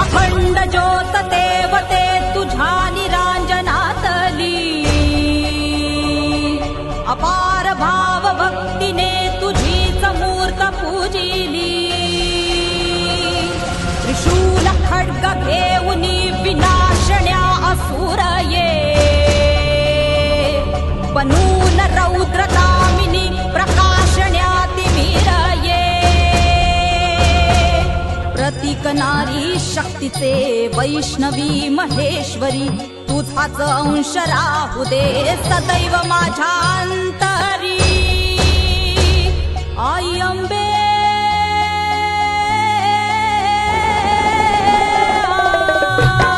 अखंड ज्योत देवते तुझ्या निरांजनातली अपार भाव भक्तीने तुझीच मूर्त पूजिली त्रिशूल खड्ग घेऊनी बनून रौद्रकामिनी प्रकाशण्यातिमीरये प्रतीक नारी शक्तीचे वैष्णवी महेश्वरी तुझाच अंश राहू दे सदैव माझ्या अंतरी आई अंबे। Oh